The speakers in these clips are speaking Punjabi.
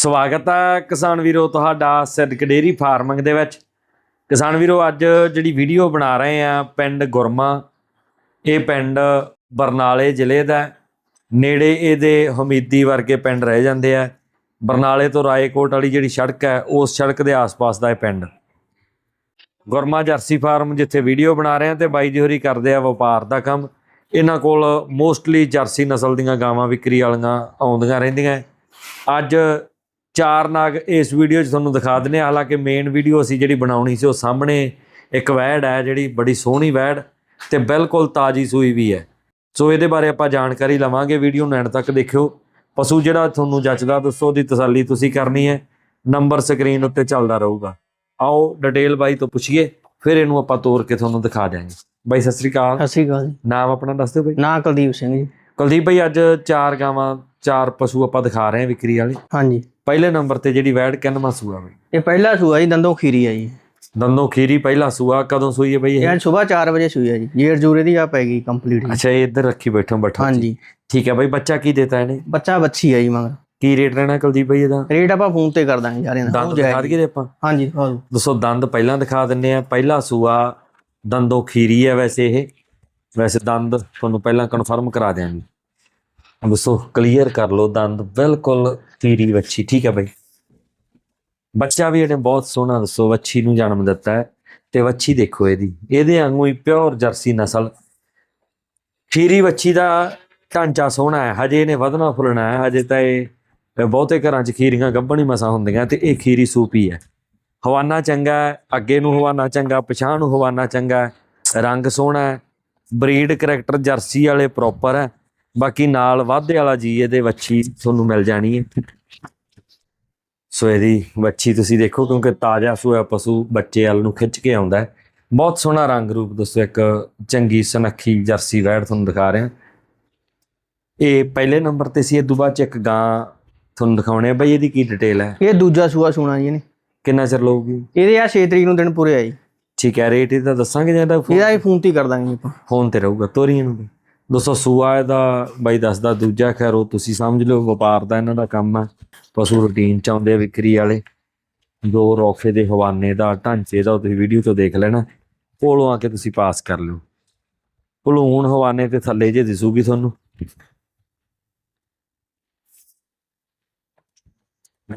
ਸਵਾਗਤ ਹੈ ਕਿਸਾਨ ਵੀਰੋ ਤੁਹਾਡਾ ਸਿੱਧਕ ਡੇਰੀ ਫਾਰਮਿੰਗ ਦੇ ਵਿੱਚ। ਕਿਸਾਨ ਵੀਰੋ, ਅੱਜ ਜਿਹੜੀ ਵੀਡੀਓ ਬਣਾ ਰਹੇ ਆ ਪਿੰਡ ਗੁਰਮਾ, ਇਹ ਪਿੰਡ ਬਰਨਾਲੇ ਜ਼ਿਲ੍ਹੇ ਦਾ ਨੇੜੇ ਇਹਦੇ ਹਮੀਦੀ ਵਰਗੇ ਪਿੰਡ ਰਹਿ ਜਾਂਦੇ ਆ। ਬਰਨਾਲੇ ਤੋਂ ਰਾਏਕੋਟ ਵਾਲੀ ਜਿਹੜੀ ਸੜਕ ਹੈ, ਉਸ ਸੜਕ ਦੇ ਆਸ-ਪਾਸ ਦਾ ਇਹ ਪਿੰਡ। ਗੁਰਮਾ ਜਰਸੀ ਫਾਰਮ ਜਿੱਥੇ ਵੀਡੀਓ ਬਣਾ ਰਹੇ ਆ ਤੇ ਬਾਈ ਜੀ ਹੋਰੀ ਕਰਦੇ ਆ ਵਪਾਰ ਦਾ ਕੰਮ। ਇਹਨਾਂ ਕੋਲ ਮੋਸਟਲੀ ਜਰਸੀ ਨਸਲ ਦੀਆਂ ਗਾਵਾਂ ਵਿਕਰੀ ਵਾਲੀਆਂ ਆਉਂਦੀਆਂ ਰਹਿੰਦੀਆਂ। ਅੱਜ ਚਾਰ ਨਾਗ ਇਸ ਵੀਡੀਓ 'ਚ ਤੁਹਾਨੂੰ ਦਿਖਾ ਦਿੰਨੇ ਹਾਲਾਂਕਿ ਮੇਨ ਵੀਡੀਓ ਅਸੀਂ ਜਿਹੜੀ ਬਣਾਉਣੀ ਸੀ ਉਹ ਸਾਹਮਣੇ ਇੱਕ ਵੈੜ ਹੈ ਜਿਹੜੀ ਬੜੀ ਸੋਹਣੀ ਵੈੜ ਤੇ ਬਿਲਕੁਲ ਤਾਜੀ ਸੂਈ ਵੀ ਹੈ। ਸੋ ਇਹਦੇ ਬਾਰੇ ਆਪਾਂ ਜਾਣਕਾਰੀ ਲਵਾਂਗੇ ਵੀਡੀਓ ਨੂੰ ਐਂਡ ਤੱਕ ਦੇਖਿਓ। ਪਸ਼ੂ ਜਿਹੜਾ ਤੁਹਾਨੂੰ ਜੱਚਦਾ ਦੱਸੋ ਉਹਦੀ ਤਸੱਲੀ ਤੁਸੀਂ ਕਰਨੀ ਹੈ। ਨੰਬਰ ਸਕਰੀਨ ਉੱਤੇ ਚੱਲਦਾ ਰਹੂਗਾ। ਆਓ ਡਿਟੇਲ ਬਾਈ ਤੋਂ ਪੁੱਛੀਏ ਫਿਰ ਇਹਨੂੰ ਆਪਾਂ ਤੋੜ ਕੇ ਤੁਹਾਨੂੰ ਦਿਖਾ ਦਿਆਂਗੇ। ਬਾਈ ਸਤਿ ਸ੍ਰੀ ਅਕਾਲ। ਸਤਿ ਸ਼੍ਰੀ ਅਕਾਲ ਜੀ। ਨਾਮ ਆਪਣਾ ਦੱਸ ਦਿਓ ਬਾਈ। ਨਾਂ ਕੁਲਦੀਪ ਸਿੰਘ ਜੀ। ਕੁਲਦੀਪ ਭਾਈ ਅੱਜ ਚਾਰ ਗਾਵਾਂ ਚਾਰ ਪਸ਼ੂ ਆਪਾਂ ਦਿਖਾ ਰਹੇ ਹਾਂ ਵਿਕਰੀ ਵਾਲੇ। ਹਾਂਜੀ। ਪਹਿਲੇ ਨੰਬਰ ਤੇ ਜਿਹੜੀ ਵੈੜ ਕਿੰਨਵਾਂ ਸੂਆ ਬਈ ਇਹ ਪਹਿਲਾ ਸੂਆ ਜੀ ਦੰਦੋਂ ਖੀਰੀ ਆ ਜੀ। ਦੰਦੋਂ ਖੀਰੀ ਪਹਿਲਾ ਸੂਆ ਕਦੋਂ ਸੂਈ ਹੈ ਬਈ ਇਹ? ਇਹ ਸਵੇਰ 4 ਵਜੇ ਸੂਈ ਆ ਜੀ ਜੇਰ ਜੂਰੇ ਦੀ ਆ ਪੈ ਗਈ ਕੰਪਲੀਟ ਅੱਛਾ ਇਹ ਇੱਧਰ ਰੱਖੀ ਬੈਠੋ ਬੱਠਾ। ਹਾਂਜੀ। ਠੀਕ ਹੈ ਬਈ ਬੱਚਾ ਕੀ ਦੇਤਾ ਇਹਨੇ? ਬੱਚਾ ਬੱਚੀ ਆ ਜੀ ਮਗਰ। ਕੀ ਰੇਟ ਰਹਿਣਾ ਕੁਲਦੀਪ ਭਾਈ ਇਹਦਾ? ਰੇਟ ਆਪਾਂ ਫੋਨ ਤੇ ਕਰ ਦਾਂਗੇ ਯਾਰ ਇਹਨਾਂ ਦੰਦ ਦਿਖਾ ਦਈਏ ਆਪਾਂ। ਹਾਂਜੀ ਦਿਓ। ਦੋਸਤੋ ਦੰਦ ਪਹਿਲਾਂ ਦਿਖਾ ਦਿੰਨੇ ਆ। ਪਹਿਲਾ ਸੂਆ ਦੰਦੋਂ ਖੀਰੀ ਹੈ ਵੈਸੇ ਇਹ। ਵੈਸੇ ਦੰਦ ਤੁਹਾਨੂੰ ਪਹਿਲਾਂ ਕਨਫਰਮ ਕਰਾ ਦਿਆਂਗੇ। ਦੋਸਤੋ ਕਲੀਅਰ ਕਰ ਲਓ ਦੰਦ ਬਿਲਕੁਲ ਖੀਰੀ ਵੱਛੀ ਠੀਕ ਹੈ ਬਈ ਬੱਚਾ ਵੀ ਇਹਨੇ ਬਹੁਤ ਸੋਹਣਾ ਦੱਸੋ ਵੱਛੀ ਨੂੰ ਜਨਮ ਦਿੱਤਾ ਹੈ ਤੇ ਵੱਛੀ ਦੇਖੋ ਇਹਦੀ ਇਹਦੇ ਵਾਂਗੂ ਹੀ ਪਿਓਰ ਜਰਸੀ ਨਸਲ ਖੀਰੀ ਵੱਛੀ ਦਾ ਢਾਂਚਾ ਸੋਹਣਾ ਹੈ ਹਜੇ ਇਹਨੇ ਵਧਣਾ ਫੁੱਲਣਾ ਹੈ ਹਜੇ ਤਾਂ ਇਹ ਬਹੁਤੇ ਘਰਾਂ 'ਚ ਖੀਰੀਆਂ ਗੱਭਣੀ ਮਸਾਂ ਹੁੰਦੀਆਂ ਤੇ ਇਹ ਖੀਰੀ ਸੂਪੀ ਹੈ ਹਵਾਨਾ ਚੰਗਾ ਹੈ ਅੱਗੇ ਨੂੰ ਹਵਾਨਾ ਚੰਗਾ ਪਛਾਣ ਨੂੰ ਹਵਾਨਾ ਚੰਗਾ ਹੈ ਰੰਗ ਸੋਹਣਾ ਹੈ ਬਰੀਡ ਕਰੈਕਟਰ ਜਰਸੀ ਵਾਲੇ ਪ੍ਰੋਪਰ ਹੈ ਬਾਕੀ ਨਾਲ ਵਾਧੇ ਵਾਲਾ ਜੀ ਇਹਦੇ ਵੱਛੀ ਤੁਹਾਨੂੰ ਮਿਲ ਜਾਣੀ ਹੈ। ਸੋ ਇਹਦੀ ਵੱਛੀ ਤੁਸੀਂ ਦੇਖੋ ਕਿਉਂਕਿ ਤਾਜ਼ਾ ਸੂਆ ਪਸ਼ੂ ਬੱਚੇ ਵੱਲ ਨੂੰ ਖਿੱਚ ਕੇ ਆਉਂਦਾ ਹੈ। ਬਹੁਤ ਸੋਹਣਾ ਰੰਗ ਰੂਪ ਦੱਸੋ ਇੱਕ ਚੰਗੀ ਸੁਨੱਖੀ ਜਰਸੀ ਵੈੜ ਤੁਹਾਨੂੰ ਦਿਖਾ ਰਿਹਾ। ਇਹ ਪਹਿਲੇ ਨੰਬਰ ਤੇ ਸੀ ਇਹ ਤੋਂ ਬਾਅਦ ਚ ਇੱਕ ਗਾਂ ਤੁਹਾਨੂੰ ਦਿਖਾਉਣੇ ਆ। ਬਈ ਇਹਦੀ ਕੀ ਡਿਟੇਲ ਹੈ? ਇਹ ਦੂਜਾ ਸੂਆ ਸੂਣਾ ਜੀ ਇਹਨੇ। ਕਿੰਨਾ ਚਿਰ ਲਊਗੀ? ਇਹਦੇ ਆ 6 ਤਰੀਕ ਨੂੰ ਦਿਨ ਪੂਰੇ ਆ ਜੀ। ਠੀਕ ਹੈ ਰੇਟ ਇਹਦਾ ਦੱਸਾਂਗੇ ਜਾਂ ਇਹਦਾ ਇਹਦਾ ਹੀ ਫੋਨ ਤੇ ਹੀ ਕਰ ਦਾਂਗੇ ਆਪਾਂ। ਫੋਨ ਤੇ ਰਹੂਗਾ ਤੋਰੀਆਂ ਨੂੰ ਦੋਸਤੋ ਸੂਆ ਇਹਦਾ ਬਾਈ ਦੱਸਦਾ, ਦੂਜਾ ਖੈਰ ਉਹ ਤੁਸੀਂ ਸਮਝ ਲਓ, ਵਪਾਰ ਦਾ ਇਹਨਾਂ ਦਾ ਕੰਮ ਹੈ। ਪਸ਼ੂ ਰੂਟੀਨ ਚ ਆਉਂਦੇ ਵਿਕਰੀ ਵਾਲੇ। ਦੋ ਰੋਫੇ ਦੇ ਹਵਾਨੇ ਦਾ, ਢਾਂਚੇ ਦਾ ਤੁਸੀਂ ਵੀਡੀਓ ਤੋਂ ਦੇਖ ਲੈਣਾ। ਕੋਲੋਂ ਆ ਕੇ ਤੁਸੀਂ ਪਾਸ ਕਰ ਲਿਓ। ਭਲੂਣ ਹਵਾਨੇ ਤੇ ਥੱਲੇ ਜੇ ਦਿਸੂਗੀ ਤੁਹਾਨੂੰ।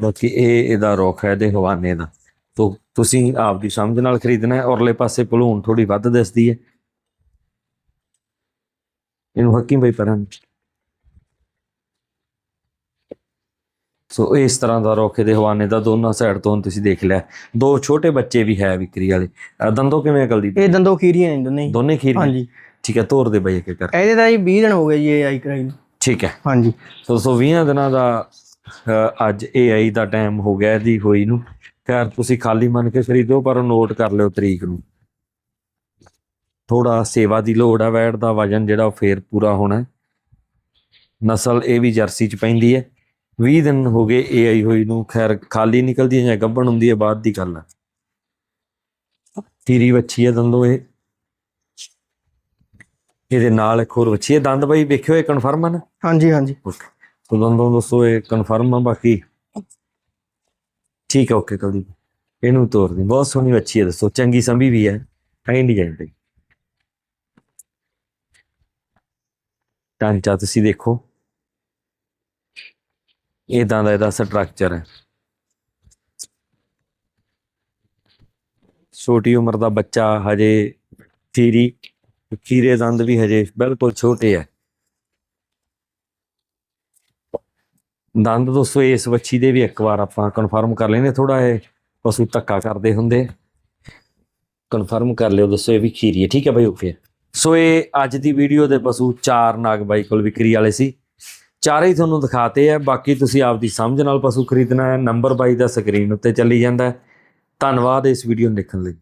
ਬਾਕੀ ਇਹ ਇਹਦਾ ਰੁੱਖ ਹੈ ਇਹਦੇ ਹਵਾਨੇ ਦਾ। ਤੋ ਤੁਸੀਂ ਆਪ ਦੀ ਸਮਝ ਨਾਲ ਖਰੀਦਣਾ ਹੈ ਔਰਲੇ ਪਾਸੇ ਭਲੂਣ ਥੋੜੀ ਵੱਧ ਦਿਸਦੀ ਹੈ। ਇਹਨੂੰ ਹੱਕੀ ਬਈ ਪਰਾਂ ਸੋ ਇਸ ਤਰ੍ਹਾਂ ਦਾ ਰੁੱਖ ਇਹਦੇ ਹਵਾਨੇ ਦਾ ਦੋਨਾਂ ਸਾਈਡ ਤੋਂ ਤੁਸੀਂ ਦੇਖ ਲਿਆ। ਦੋ ਛੋਟੇ ਬੱਚੇ ਵੀ ਹੈ ਵਿਕਰੀ ਵਾਲੇ। ਦੰਦੋਂ ਕਿਵੇਂ ਅਕਲ ਦੀ? ਇਹ ਦੰਦੋਂ ਖੀਰੀਆਂ ਨੇ ਦੋਨੇ। ਦੋਨੇ ਖੀਰ ਹਾਂਜੀ। ਠੀਕ ਹੈ ਤੋਰ ਦੇ ਬਈ ਇੱਕ ਕਰ ਇਹਦੇ ਤਾਂ ਜੀ 20 ਦਿਨ ਹੋ ਗਏ ਜੀ ਇਹ ਆਈ ਕਰਾਈ ਨੂੰ। ਠੀਕ ਹੈ। ਹਾਂਜੀ। ਸੋ ਸੋ 20 ਦਿਨਾਂ ਦਾ ਅੱਜ AI ਦਾ ਟਾਈਮ ਹੋ ਗਿਆ ਇਹਦੀ ਹੋਈ ਨੂੰ। ਖੈਰ ਤੁਸੀਂ ਖਾਲੀ ਮੰਨ ਕੇ ਖਰੀਦੋ ਪਰ ਨੋਟ ਕਰ ਲਿਓ ਤਰੀਕ ਨੂੰ। ਥੋੜਾ ਸੇਵਾ ਦੀ ਲੋੜ ਆ ਵੈੜ ਦਾ ਵਜਨ ਜਿਹੜਾ ਉਹ ਫੇਰ ਪੂਰਾ ਹੋਣਾ ਹੈ। ਨਸਲ ਇਹ ਵੀ ਜਰਸੀ ਚ ਪੈਂਦੀ ਹੈ। 20 ਦਿਨ ਹੋ ਗਏ AI ਹੋਈ ਨੂੰ ਖੈਰ ਖਾਲੀ ਨਿਕਲਦੀ ਹੈ ਜਾਂ ਗੱਭਣ ਹੁੰਦੀ ਹੈ ਬਾਅਦ ਦੀ ਗੱਲ ਹੈ ਤੀਰੀ ਵੱਛੀ ਹੈ ਦੰਦੋਂ ਇਹ। ਇਹਦੇ ਨਾਲ ਇੱਕ ਹੋਰ ਵੱਛੀ ਹੈ ਦੰਦ ਬਈ ਵੇਖਿਓ ਇਹ ਕਨਫਰਮ ਹੈ ਨਾ? ਹਾਂਜੀ ਹਾਂਜੀ। ਓਕੇ ਸੋ ਦੋਨੋਂ ਦੋਸਤੋ ਇਹ ਕਨਫਰਮ ਆ ਬਾਕੀ? ਠੀਕ ਹੈ ਓਕੇ ਕਲਦੀ ਇਹਨੂੰ ਤੋਰ ਦੀ। ਬਹੁਤ ਸੋਹਣੀ ਅੱਛੀ ਹੈ ਦੱਸੋ। ਚੰਗੀ ਸੰਭੀ ਵੀ ਹੈ ਐਂ ਨਹੀਂ ਜਾਂਦੀ ਟਾਂਚਾ ਤੁਸੀਂ ਦੇਖੋ। ਇਦਾਂ ਦਾ ਇਹਦਾ ਸਟਰਕਚਰ ਹੈ। ਛੋਟੀ ਉਮਰ ਦਾ ਬੱਚਾ ਹਜੇ ਖੀਰੀ, ਖੀਰੇ ਦੰਦ ਵੀ ਹਜੇ ਬਿਲਕੁਲ ਛੋਟੇ ਹੈ। ਦੰਦ ਦੋਸਤੋ, ਇਸ ਵੱਛੀ ਦੇ ਵੀ ਇੱਕ ਵਾਰ ਆਪਾਂ ਕਨਫਰਮ ਕਰ ਲੈਨੇ ਥੋੜਾ ਇਹ ਪਸ਼ੂ ਧੱਕਾ ਕਰਦੇ ਹੁੰਦੇ। ਕਨਫਰਮ ਕਰ ਲਿਓ ਦੋਸਤੋ, ਇਹ ਵੀ ਖੀਰੀ ਹੈ। ਠੀਕ ਹੈ ਬਾਈ, ਓਕੇ। ਸੋ ਇਹ ਅੱਜ ਦੀ ਵੀਡੀਓ ਦੇ ਪਸ਼ੂ ਚਾਰ ਨਾਗ ਬਾਈ ਕੋਲ ਵਿਕਰੀ ਵਾਲੇ ਸੀ। ਚਾਰੇ ਹੀ ਤੁਹਾਨੂੰ ਦਿਖਾਤੇ ਆ, ਬਾਕੀ ਤੁਸੀਂ ਆਪਦੀ ਸਮਝ ਨਾਲ ਪਸ਼ੂ ਖਰੀਦਣਾ ਹੈ ਨੰਬਰ ਬਾਈ ਦਾ ਸਕਰੀਨ ਉੱਤੇ ਚੱਲੀ ਜਾਂਦਾ ਧੰਨਵਾਦ ਇਸ ਵੀਡੀਓ ਨੂੰ ਦੇਖਣ ਲਈ।